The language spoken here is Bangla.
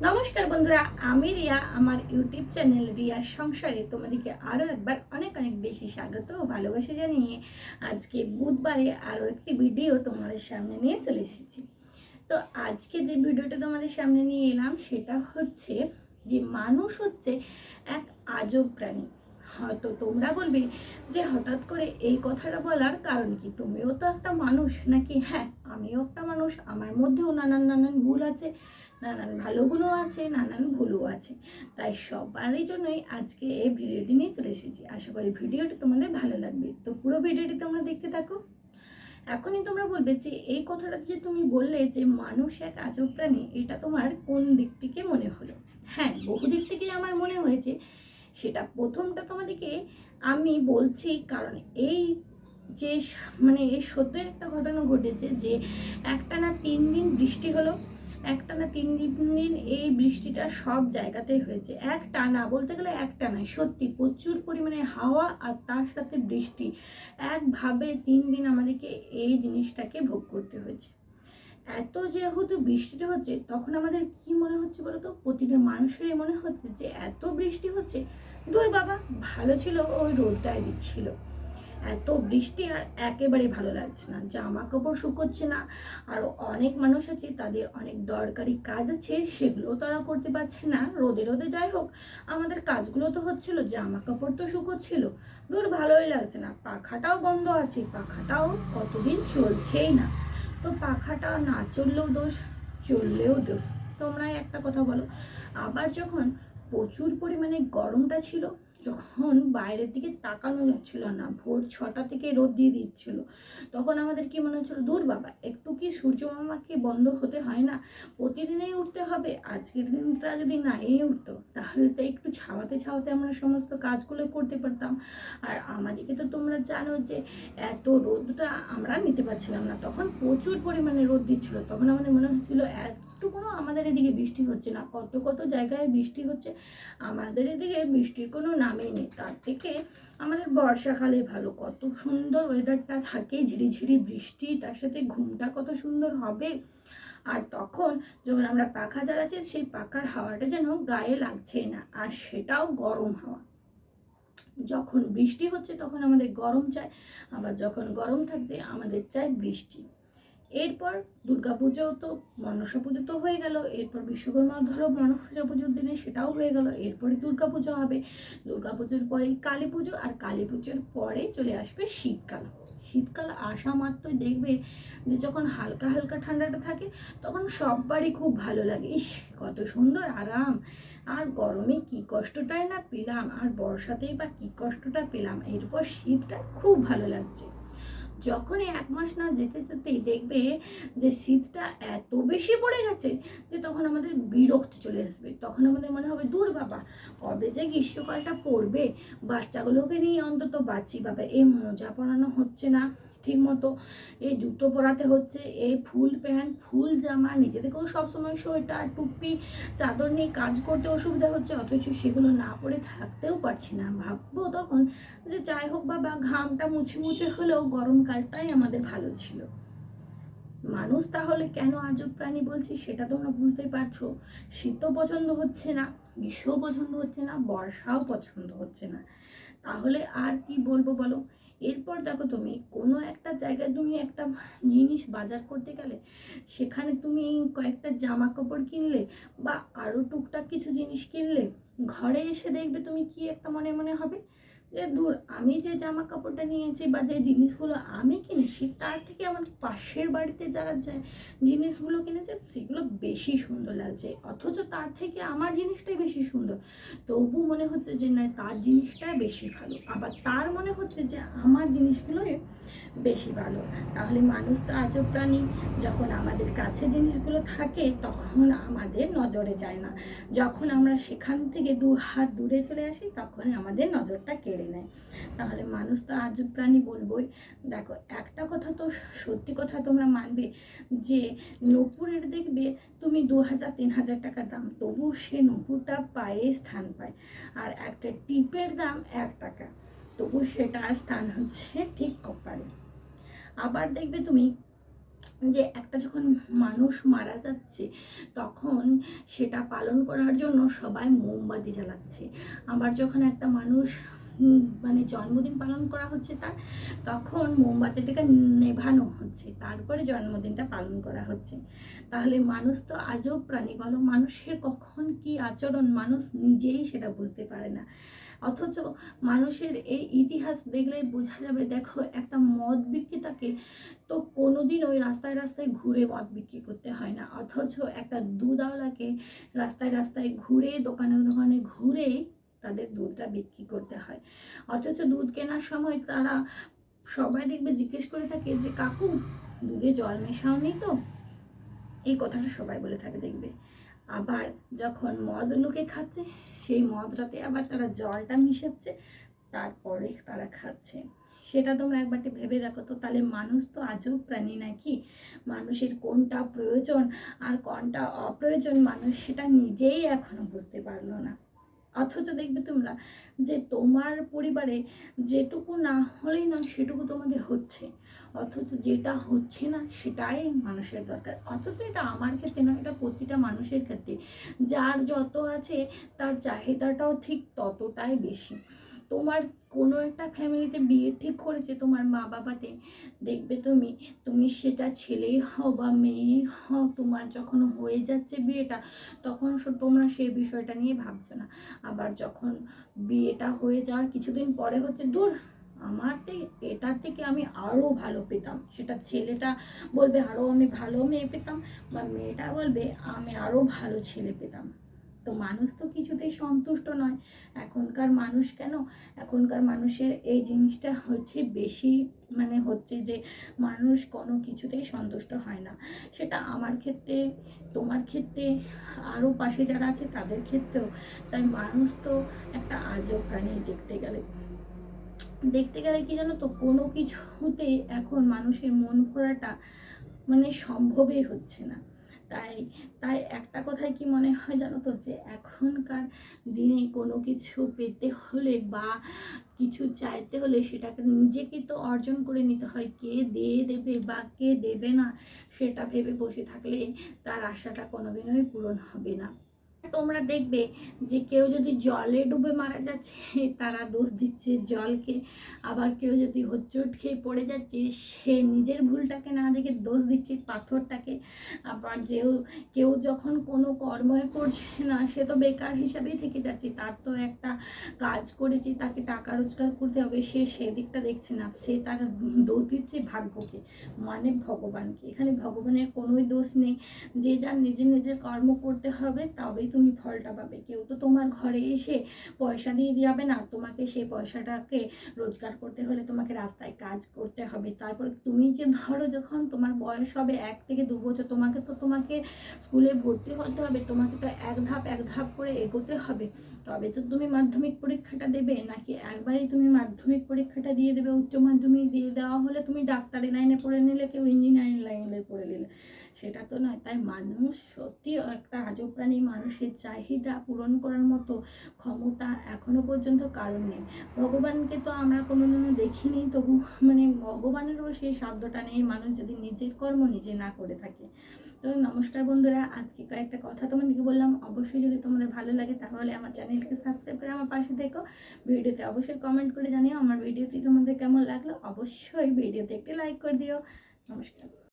নমস্কার বন্ধুরা, আমি রিয়া, আমার ইউটিউব চ্যানেল রিয়া সংসারে তোমাদেরকে আরও একবার অনেক অনেক বেশি স্বাগত ও ভালোবাসা জানিয়ে আজকে বুধবারে আরও একটি ভিডিও তোমাদের সামনে নিয়ে চলে এসেছি। তো আজকে যে ভিডিওটা তোমাদের সামনে নিয়ে এলাম সেটা হচ্ছে যে মানুষ হচ্ছে এক আজব প্রাণী। হয়তো তোমরা বলবে যে হঠাৎ করে এই কথাটা বলার কারণ কি? তুমিও তো একটা মানুষ নাকি? হ্যাঁ আমিও একটা মানুষ। আমার মধ্যেও নানান নানান ভুল আছে, নানান ভালো গুণও আছে, নানান ভুলও আছে। তাই সবারই জন্যই আজকে এই ভিডিওটি নিয়ে চলে এসেছি। আশা করি ভিডিওটি তোমাদের ভালো লাগবে। তো পুরো ভিডিওটি তোমরা দেখতে থাকো। এখনই তোমরা বলবে যে এই কথাটা যে তুমি বললে যে মানুষ এক আজব প্রাণী, এটা তোমার কোন দিক থেকে মনে হলো? হ্যাঁ বহু দিক থেকেই আমার মনে হয়েছে সেটা প্রথমটা তোমাদেরকে আমি বলছি, কারণ এই যে মানে এই সত্যি একটা ঘটনা ঘটেছে যে একটা না তিন দিন বৃষ্টি হলো, একটা না তিন দিন এই বৃষ্টিটা সব জায়গাতেই হয়েছে। একটা না, বলতে গেলে একটা নয়, সত্যি প্রচুর পরিমাণে হাওয়া আর তার সাথে বৃষ্টি। একভাবে তিন দিন আমাদেরকে এই জিনিসটাকে ভোগ করতে হয়েছে। এত যেহেতু বৃষ্টিটা হচ্ছে, তখন আমাদের কি মনে হচ্ছে বলতো? প্রতিটা মানুষেরই মনে হচ্ছে যে এত বৃষ্টি হচ্ছে। দূর বাবা, ভালো ছিল ওই রোদটাই দিচ্ছিল। এত বৃষ্টি আর একেবারে ভালো লাগছে না। জামা কাপড় শুকোচ্ছে না। আর অনেক মানুষ আছে, তাদের অনেক দরকারি কাজ আছে সেগুলো তারা করতে পারছে না। রোদে রোদে যাই হোক, আমাদের কাজগুলো তো হচ্ছিল জামা কাপড় তো শুকোচ্ছিল। দূর ভালোই লাগছে না। পাখাটাও বন্ধ আছে, পাখাটাও কতদিন চলছেই না। তো পাখাটা না চললেও দোষ চললেও দোষ। তোমরাই একটা কথা বলো, আবার যখন প্রচুর পরিমাণে গরমটা ছিল যখন বাইরের দিকে তাকানো যাচ্ছিল না। ভোর ছটা থেকে রোদ দিয়ে দিচ্ছিল। তখন আমাদের কি মনে হচ্ছিল, দূর বাবা, একটু কি সূর্য মামাকে বন্ধ হতে হয় না? প্রতিদিনেই উঠতে হবে। আজকের দিনটা যদি নাই উঠতো, তাহলে তো একটু ছাওয়াতে ছাওয়াতে আমরা সমস্ত কাজগুলো করতে পারতাম। আর আমাদেরকে তো তোমরা জানো যে, এত রোদটা আমরা নিতে পারছিলাম না। তখন প্রচুর পরিমাণে রোদ দিচ্ছিল। তখন আমাদের মনে হচ্ছিল কোনো আমাদের এদিকে বৃষ্টি হচ্ছে না, কত কত জায়গায় বৃষ্টি হচ্ছে, আমাদের এদিকে বৃষ্টির কোনো নামই নেই, তার থেকে আমাদের বর্ষাকালে ভালো, কত সুন্দর ওয়েদারটা থাকে, ঝিরিঝিরি বৃষ্টি, তার সাথে ঘুমটা কত সুন্দর হবে, আর তখন যখন আমরা পাখা চালাচ্ছি, সেই পাখার হাওয়াটা যেন গায়ে লাগছে না, আর সেটাও গরম হাওয়া। যখন বৃষ্টি হচ্ছে, তখন আমাদের গরম চাই আবার যখন গরম থাকছে, আমাদের চাই বৃষ্টি। এরপর দুর্গাপুজো তো মনসা পুজো তো হয়ে গেল, এরপর বিশ্বকর্মা ধরো মনসা পুজোর দিনে সেটাও হয়ে গেল এরপরে দুর্গা পুজো হবে। দুর্গা পুজোর পরে কালী পুজো আর কালী পুজোর পরে চলে আসবে শীতকাল। শীতকাল আসা মাত্রই দেখবে যে যখন হালকা হালকা ঠান্ডাটা থাকে, তখন সববারই খুব ভালো লাগে। ইস, কত সুন্দর, আরাম। আর গরমে কি কষ্টটাই না পেলাম, আর বর্ষাতেই বা কি কষ্টটা পেলাম, এরপর শীতটা খুব ভালো লাগছে। যখনই এক মাস না যেতে যেতেই দেখবে যে শীতটা এত বেশি পড়ে গেছে যে তখন আমাদের বিরক্ত চলে আসবে। তখন আমাদের মনে হবে, দূর বাবা, কবে যে গ্রীষ্মকালটা পড়বে? বাচ্চাগুলোকে নিয়ে অন্তত বাঁচি বাবা, এ মজা পড়ানো হচ্ছে না। ঠিক মতো এই জুতো পরাতে হচ্ছে এই ফুল প্যান্ট, ফুল জামা, নিজেদেরকেও সবসময় সোয়েটার, টুপি, চাদর নিয়ে কাজ করতে অসুবিধা হচ্ছে, অথচ সেগুলো না পরে থাকতেও পারছি না। ভাববো তখন যে যাই হোক বাবা, ঘামটা মুছে মুছে হলেও গরমকালটাই আমাদের ভালো ছিল। মানুষ তাহলে কেন আজব প্রাণী বলছি সেটা তোমরা বুঝতেই পারছ। শীতও পছন্দ হচ্ছে না, গ্রীষ্মও পছন্দ হচ্ছে না, বর্ষাও পছন্দ হচ্ছে না। তাহলে আর কি বলব বলো? এরপর দেখো তুমি, কোনো একটা জায়গায় তুমি একটা জিনিস বাজার করতে গেলে, সেখানে তুমি কয়েকটা জামা কাপড় কিনলে বা আরও টুকটাক কিছু জিনিস কিনলে, ঘরে এসে দেখবে তুমি কি একটা মনে মনে হবে? যে দূর আমি যে জামা কাপড়টা নিয়েছি বা যে জিনিসগুলো আমি কিনেছি, তার থেকে আমার পাশের বাড়িতে যারা জিনিসগুলো কিনেছে, সেগুলো বেশি সুন্দর লাগছে। অথচ তার থেকে আমার জিনিসটাই বেশি সুন্দর। তবু মনে হচ্ছে যে না, তার জিনিসটাই বেশি ভালো। আবার তার মনে হচ্ছে যে আমার জিনিসগুলোই বেশি ভালো। তাহলে মানুষ তো আজব প্রাণী। যখন আমাদের কাছে জিনিসগুলো থাকে, তখন আমাদের নজরে যায় না। যখন আমরা সেখান থেকে দু হাত দূরে চলে আসি, তখন আমাদের নজরটা কেড়ে নেয়। তাহলে মানুষ তো আজব প্রাণী বলবোই। দেখো, একটা কথা তো সত্যি কথা তোমরা মানবে, যে নূপুরের দেখবে, তুমি দু হাজার, তিন হাজার টাকা দাম তবু সে নূপুরটা পায়ে স্থান পায়। আর একটা টিপের দাম এক টাকা তবু সেটার স্থান হচ্ছে ঠিক কপালে। আবার দেখবে তুমি যে একটা যখন মানুষ মারা যাচ্ছে, তখন সেটা পালন করার জন্য সবাই মোমবাতি জ্বালাচ্ছে। আবার যখন একটা মানুষ মানে জন্মদিন পালন করা হচ্ছে তার, তখন মোমবাতিটাকে নেভানো হচ্ছে, তারপরে জন্মদিনটা পালন করা হচ্ছে। তাহলে মানুষ তো আজব প্রাণী, বলো মানুষের কখন কি আচরণ, মানুষ নিজেই সেটা বুঝতে পারে না। অথচ মানুষের এই ইতিহাস দেখলে বোঝা যাবে, দেখো একটা মদ বিক্রেতাকে তো কোনোদিন ওই রাস্তায় রাস্তায় ঘুরে মদ বিক্রি করতে হয় না। অথচ একটা দুধওয়ালাকে রাস্তায় রাস্তায় ঘুরে, দোকানে দোকানে ঘুরে তাদের দুধটা বিক্রি করতে হয়। অথচ দুধ কেনার সময় তারা সবাই দেখবে জিজ্ঞেস করে থাকে যে, কাকু, দুধে জল মেশাও নেই তো? এই কথাটা সবাই বলে থাকে, দেখবে। আবার যখন মদ লোকে খাচ্ছে, সেই মদটাতে আবার তারা জলটা মিশাচ্ছে, তারপরে তারা খাচ্ছে। সেটা তোমরা একবারটি ভেবে দেখো তো, তাহলে মানুষ তো আজব প্রাণী নাকি? মানুষের কোনটা প্রয়োজন আর কোনটা অপ্রয়োজন? মানুষ সেটা নিজেই এখনও বুঝতে পারল না। অথচ দেখবে তোমরা যে তোমার পরিবারে যেটুকু না হলেই না সেটুকু তোমাদের হচ্ছে। অথচ যেটা হচ্ছে না সেটাই মানুষের দরকার। অথচ এটা আমার ক্ষেত্রে না, এটা প্রতিটা মানুষের ক্ষেত্রে। যার যত আছে, তার চাহিদাটাও ঠিক ততটাই বেশি। তোমার কোনো একটা ফ্যামিলিতে বিয়ে ঠিক করেছে তোমার মা বাবাতে, দেখবে তুমি তুমি সেটা ছেলেই হও বা মেয়ে হও, তোমার যখন হয়ে যাচ্ছে বিয়েটা, তখন তোমরা সেই বিষয়টা নিয়ে ভাবছ না। আবার যখন বিয়েটা হয়ে যাওয়ার কিছুদিন পরে হচ্ছে, দূর, আমার থেকে এটার থেকে আমি আরও ভালো পেতাম। সেটা ছেলেটা বলবে, আরও আমি ভালো মেয়ে পেতাম বা মেয়েটা বলবে, আমি আরও ভালো ছেলে পেতাম। তো মানুষ তো কিছুতেই সন্তুষ্ট নয়। এখনকার মানুষ কেন? এখনকার মানুষের এই জিনিসটা হচ্ছে বেশি মানে হচ্ছে যে মানুষ কোনো কিছুতেই সন্তুষ্ট হয় না। সেটা আমার ক্ষেত্রে, তোমার ক্ষেত্রে আরও পাশে যারা আছে তাদের ক্ষেত্রেও। তাই মানুষ তো একটা আজব প্রাণী দেখতে গেলে। দেখতে গেলে কি জানো তো, কোনো কিছুতেই এখন মানুষের মন ভরাটা মানে সম্ভবই হচ্ছে না। তাই তাই একটা কথাই কি মনে হয় জানো তো, যে এখনকার দিনে কোনো কিছু পেতে হলে বা কিছু চাইতে হলে সেটাকে নিজেকে তো অর্জন করে নিতে হয়। কে দিয়ে দেবে বা কে দেবে না, সেটা ভেবে বসে থাকলে তার আশাটা কোনোদিনই পূরণ হবে না। তোমরা দেখবে যে কেউ যদি জলে ডুবে মারা যাচ্ছে, তারা দোষ দিচ্ছে জলকে। আবার কেউ যদি হোঁচট খেয়ে পড়ে যাচ্ছে, সে নিজের ভুলটাকে না দেখে দোষ দিচ্ছে পাথরটাকে। আবার যেও, কেউ যখন কোনো কর্মই করছে না, সে তো বেকার হিসাবেই থেকে যাচ্ছে। তার তো একটা কাজ করেছে, তাকে টাকা রোজগার করতে হবে। সে সেদিকটা দেখছে না। সে তার দোষ দিচ্ছে ভাগ্যকে মানে ভগবানকে। এখানে ভগবানের কোনোই দোষ নেই। যে যার নিজের নিজের কর্ম করতে হবে, তবেই তুমি ফলটা পাবে। কেউ তো তোমার ঘরে এসে পয়সা দিয়ে যাবে না। তোমাকে সেই পয়সাটাকে রোজগার করতে হলে তোমাকে রাস্তায় কাজ করতে হবে। তারপর তুমি যে ধরো যখন তোমার বয়স হবে এক থেকে দু বছর, তোমাকে তো তোমাকে স্কুলে ভর্তি হতে হবে। তোমাকে তো এক ধাপ এক ধাপ করে এগোতে হবে। তবে তো তুমি মাধ্যমিক পরীক্ষাটা দেবে, নাকি একবারেই তুমি মাধ্যমিক পরীক্ষাটা দিয়ে দেবে? উচ্চ মাধ্যমিক দিয়ে দেওয়া হলে তুমি ডাক্তারি লাইনে পড়ে নিলে, কেউ ইঞ্জিনিয়ারিং লাইনে পড়ে নিলে। সেটা তো নয়। তাই মানুষ সত্যি একটা আজব প্রাণী। মানুষের চাহিদা পূরণ করার মতো ক্ষমতা এখনও পর্যন্ত কারণ নেই। ভগবানকে তো আমরা কোনোদিনও দেখিনি, তবু মানে ভগবানেরও সেই শব্দটা নেই, মানুষ যদি নিজের কর্ম নিজে না করে থাকে। তো নমস্কার বন্ধুরা, আজকে কয়েকটা কথা তোমাদেরকে বললাম। অবশ্যই যদি তোমাদের ভালো লাগে তাহলে আমার চ্যানেলকে সাবস্ক্রাইব করে আমার পাশে থেকো। ভিডিওতে অবশ্যই কমেন্ট করে জানিও আমার ভিডিওটি তোমাদের কেমন লাগল। অবশ্যই ভিডিওতে একটি লাইক করে দিও। নমস্কার।